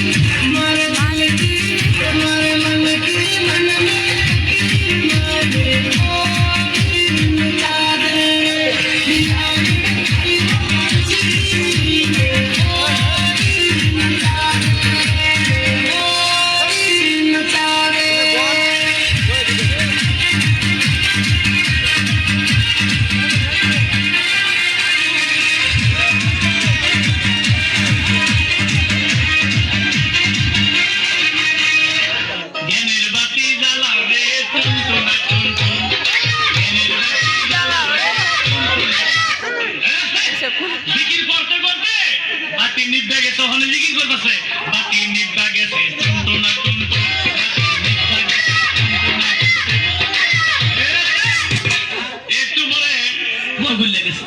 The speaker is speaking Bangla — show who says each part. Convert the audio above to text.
Speaker 1: Yeah. জিকির করতে করতে বাতি করতেছে বাতি টুনটুন। একটু পরে মগুল ভুলে গেছে